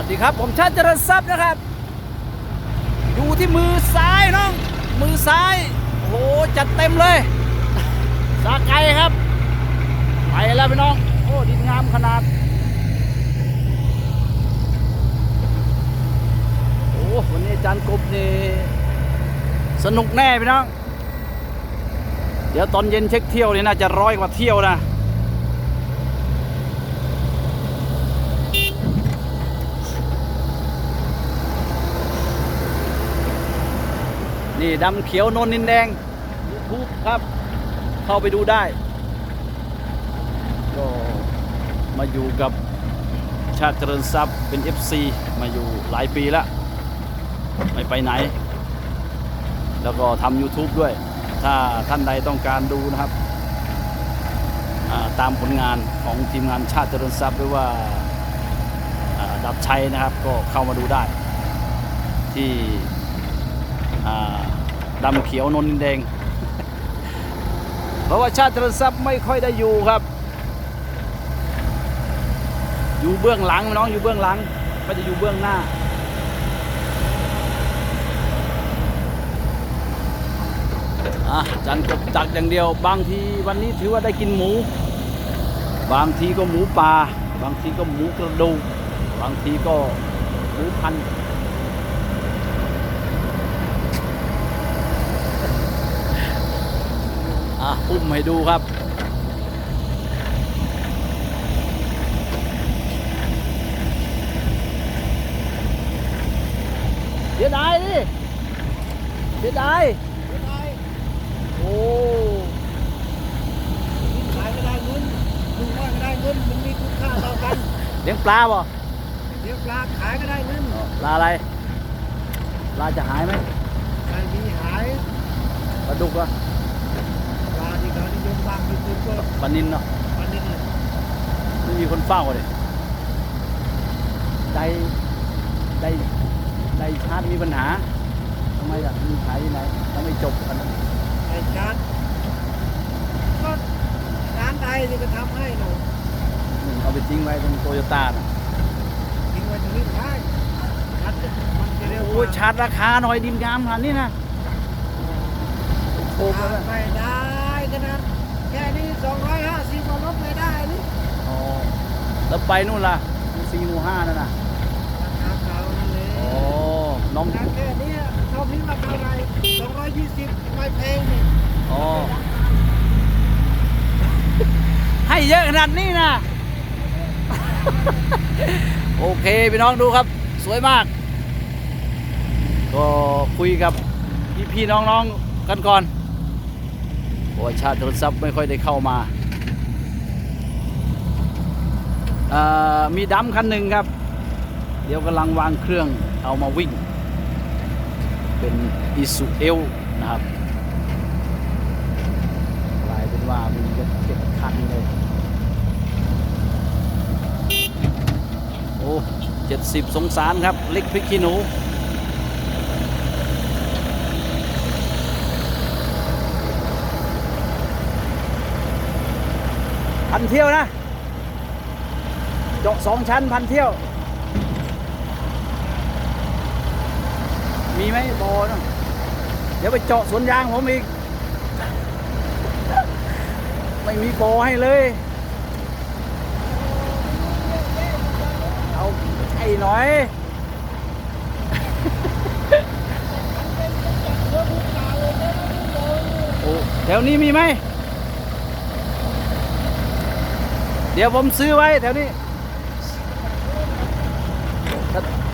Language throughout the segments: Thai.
วัสดีครับ ผมชาติเจริญทรัพย์นะครับดูที่มือซ้ายน้อง มือซ้ายโอ้โหจัดเต็มเลยสาไก่ครับ ไปแล้วพี่น้อง โอ้ดินงามขนาด โอ้วันนี้อาจารย์กบนี่สนุกแน่พี่น้อง เดี๋ยวตอนเย็นเช็คเที่ยวนี่น่าจะร้อยกว่าเที่ยวนะ นี่ดำเขียวนนนินแดง YouTube ครับ เข้าไปดูได้ก็มาอยู่กับชาติเจริญทรัพย์เป็น FC มาอยู่หลายปีแล้ว ไม่ไปไหน แล้วก็ทำ YouTube ด้วย ถ้าท่านใดต้องการดูนะครับาตามผลงานของทีมงานชาติเจริญทรัพย์หรือว่าอ่าดับชัยนะครับก็เข้ามาดูได้ที่อ่า ดำเขียวนนดินแดง เพราะว่าชาติเจริญทรัพย์ไม่ค่อยได้อยู่ครับ อยู่เบื้องหลังน้องอยู่เบื้องหลังไม่จะอยู่เบื้องหน้าอะจันกบตักอย่างเดียว บางทีวันนี้ถือว่าได้กินหมู บางทีก็หมูป่าบางทีก็หมูกระดูกบางทีก็หมูพัน อะอุ้มให้ดูครับ เสียดายดิเสียดายโอ้ขายก็ได้เงินลุงว่าก็ได้เงินมันมีคุณค่าเท่ากันเลี้ยงปลาบ่เดี๋ยวปลาขายก็ได้เงินปลาอะไรปลาจะหายไหมใครมีหายปลาดุกเหรอะปลา ที่เขานิยมบางที่สุดก็ปลานินเนาะปลานิดเลยไม่มีคนเฝ้าเลยไดไดไดชาร์จมีปัญหาทำไมล่ะมีขายที่ไหนทำไมจบกันนะไอ้ชาร์จก็ร้านใดที่ก็ทำให้หนูอืมเอาไปทิ้งไว้ตรงโตโยต้าน่ะทิ้งไว้ตรงนี้ก็ได้ชาร์จมันจะเร็วกโอ้ยว่าชาร์จราคาหน่อยดินงามขนาดนี้นะโคมแล้วนะไม่ได้ขนาดแค่นี้สองร้อยห้าสิบมาลดไม่ได้นี่อ๋อแล้วไปนู่นล่ะสี่หมู่ห้านั่นน่ะราคาเก่านั่นเลยอ๋อน้องขนาดแค่เนี้ยเท่านี้ราคาอะไรสองร้อยยี่สิบไม่แพงนี่อ๋อให้เยอะขนาดนี้นะโอเคพี่น้องดูครับ สวยมาก ก็คุยกับพี่พี่ๆน้องๆกันก่อนเพ ราะว่าชาติโทรศัพท์ไม่ค่อยได้เข้ามา มีดำคันหนึ่งครับ เดี๋ยวกำลังวางเครื่องเอามาวิ่ง เป็นอิสุเอลนะครับกลายเป็นว่ามีเจ็ดคันเลย โอ้เจ็ดสิบสงสารครับ เล็กพริกขี้หนู พันเที่ยวนะ เจาะสองชั้นพันเที่ยว มีไหมบอนะเดี๋ยวไปเจาะสวนยางผมอีก ไม่มีโปรให้เลย เอาไอ้หน่อยโอ้แถวนี้มีไหม เดี๋ยวผมซื้อไว้แถวนี้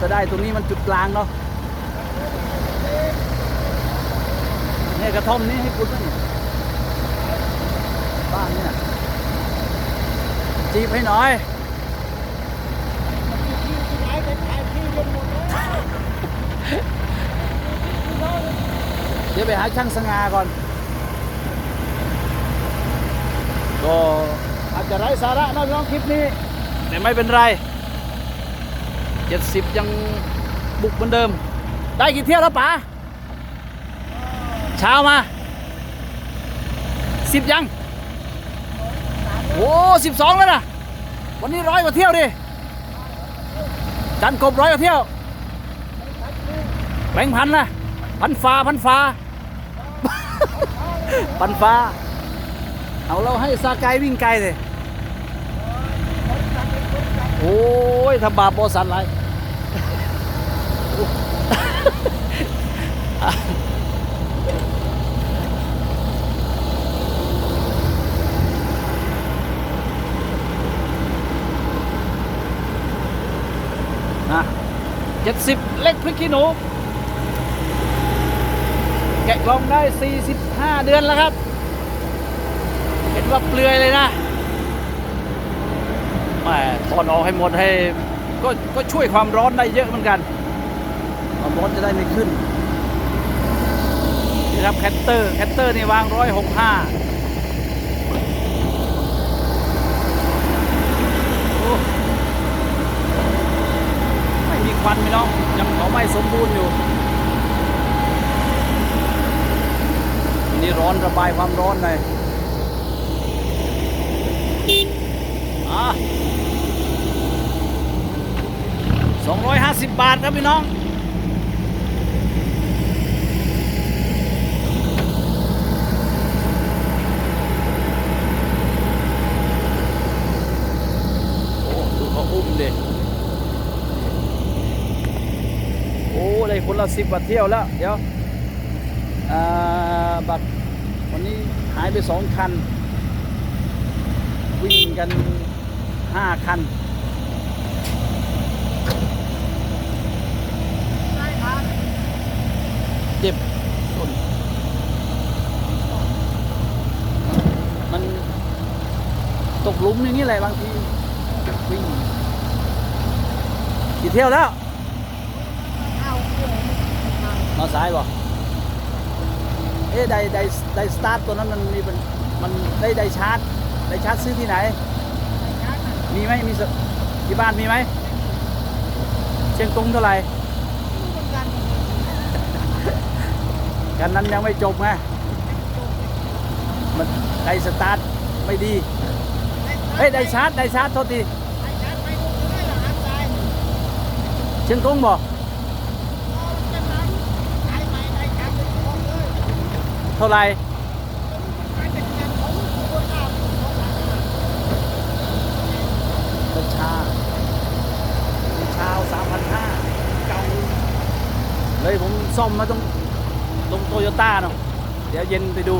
จะได้ตรงนี้มันจุดกลางเนาะเนี่ยกระท่อมนี้ให้คุณนั่นบ้านเนี่ยจีบให้หน่อยเป็นขายที่จนหมดแล้วเดี๋ยวไปหาช่างสง่าก่อน ก็ อาจจะไร้สาระนะพี่น้องคลิปนี้ แต่ไม่เป็นไร 70 ยังบุกเหมือนเดิม ได้กี่เที่ยวแล้วป๋าเช้ามาสิบยัง โอ้สิบสองแล้วนะวันนี้ร้อยกว่าเที่ยวดิจันกบร้อยกว่าเที่ยวแบงค์พันนะพันฟ้าพันฟ้าพันฟ้า เอาเราให้ซาไกวิ่งไกลเลย อ้ยทำบาปบอสันไรนะเจ็ดสิบเล็กพริกขี้หนู แกะกล่องได้ 45 เดือนแล้วครับ เห็นว่าเปลือยเลยนะ แหมถอนออกให้หมดให้ก็ก็ช่วยความร้อนได้เยอะเหมือนกันความร้อนจะได้ไม่ขึ้นนี่ครับแคตเตอร์แคตเตอร์นี่วางร้อยหกห้าไม่มีควันพี่น้องยังเผาไหม้สมบูรณ์อยู่อันนี้ร้อนระบายความร้อนเลย อะ250บาทครับพี่น้อง โอ้ดูเขาอุ้มเดิโอ้ได้คนละสิบกว่าเที่ยวแล้ว เดี๋ยวบัตรวันนี้หายไปสองคัน วิ่งกัน ห้าคันได้ครับเจ็บต้นมันตกหลุมอย่างนี้แหละบางทีวิ่งกี่เที่ยวแล้วมามาซ้ายบ่เอ๊ะไดไดไดสตาร์ทตัวนั้นมันมีมันมันได้ไดชาร์จไดชาร์จซื้อที่ไหน มีไหมมีสที่บ้านมีไหมเชียงตุงเท่าไหร่รู้เหมือนกันกันนั้นยังไม่จบไงมันไดสตาร์ทไม่ดีเฮ้ยไดชาร์จไดชาร์จโทษทีได้ชาร์จไปดูได้หรอครับตายเชียงตุงบ่เอาจะไหนขายใหม่ได้ชาร์จไปทุกเลยเท่าไหร่ ขายเป็นเงินของคนเอาของหลัง กัญชากัญชาสามพันห้าเก่าเลยผม ซ่อมมาตรงตรงโตโยต้าเนาะเดี๋ยวเย็นไปดู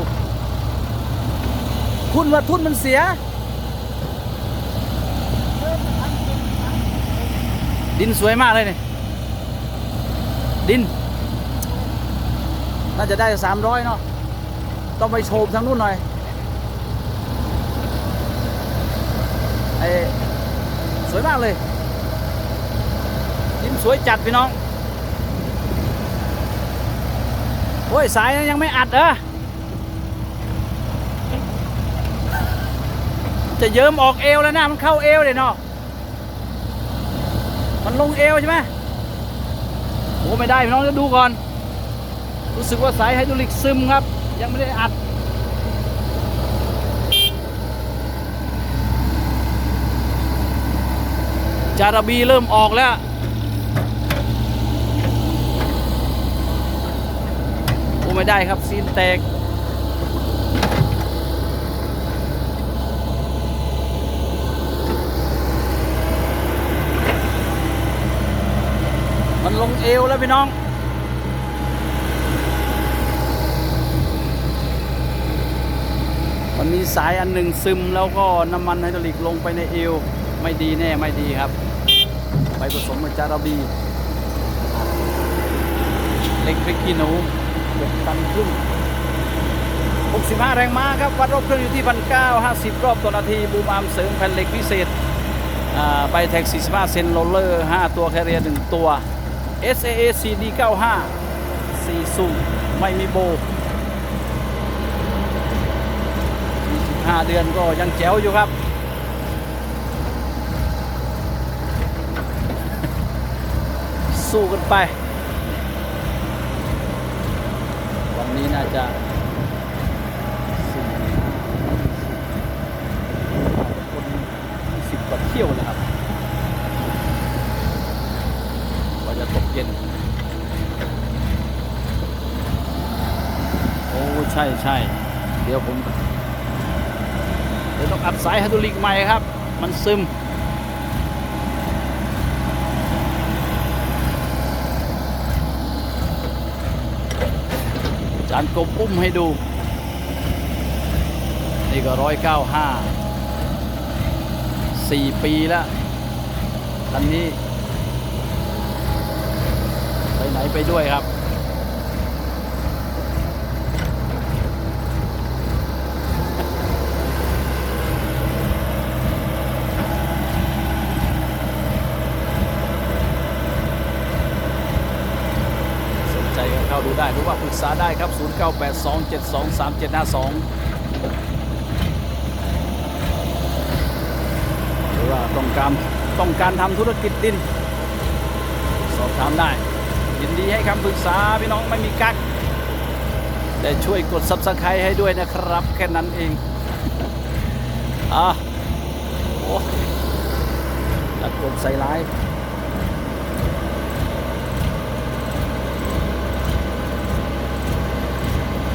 คุณว่าทุนมันเสีย ดินสวยมากเลยเนี่ยดิน น่าจะได้สามร้อยเนาะต้องไปโชมทางนู้นหน่อยไอ้สวยมากเลยดินสวยจัดพี่น้อง โอ้ย สายยังไม่อัดเหรอจะเยิ้มออกเอวแล้วนะมันเข้าเอวเลยเนาะมันลงเอวใช่ไหมโอ้ไม่ได้พี่น้องจะดูก่อน รู้สึกว่าสายไฮดรอลิกซึมครับ ยังไม่ได้อัดจาระบีเริ่มออกแล้ว โอ้ ไม่ได้ครับซีนแตกมันลงเอวแล้วพี่น้องมันมีสายอันหนึ่งซึมแล้วก็น้ำมันไฮดรอลิกลงไปในเอว ไม่ดีแน่ไม่ดีครับ ไปผสมกับจาระบี เล็กพริกขี้หนู หกตันครึ่ง65 แรงม้าครับ วัดรอบเครื่องอยู่ที่ 1,950 รอบต่อนาที บูมอาร์มเสริมแผ่นเหล็กพิเศษใบแท็ก 45 เซนโรลเลอร์ 5 ตัวแคเรียร์1ตัว SAA CD 95 4สุ่มไม่มีโบ25เดือนก็ยังแจ๋วอยู่ครับ สู้กันไป วั นี้น่าจะสี่ห้าคนสิบกว่าเที่ยวนะครับว่าจะตกเย็น โอ้ ใช่ใช่เดี๋ยวผม เดี๋ยวต้องอัดสายไฮดรอลิกใหม่ครับ มันซึม จานกบอุ้มให้ดู นี่ก็ร้อยเก้าห้าสี่ปีแล้วคันนี้ ไปไหนไปด้วยครับ สนใจก็เข้าดู ได้ หรือว่าปรึกษาได้ครับ 0982723752 หรือว่าต้องการต้องการทำธุรกิจดิน สอบถามได้ ยินดีให้คำปรึกษาพี่น้องไม่มีกักแต่ช่วยกด subscribe ให้ด้วยนะครับ แค่นั้นเองอะโอ้ตัดกดใส่ร้าย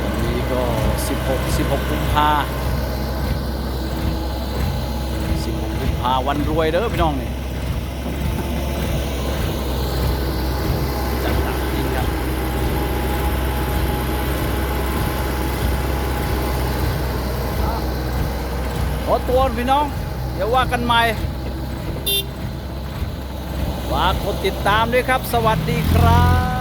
วันนี้ ก็16 16กุมภา16กุมภาวันรวยเด้อพี่น้องนี่จัดหนักจริงครับขอตัวพี่น้อง เดี๋ยวว่ากันใหม่ฝากกดติดตามด้วยครับ สวัสดีครับ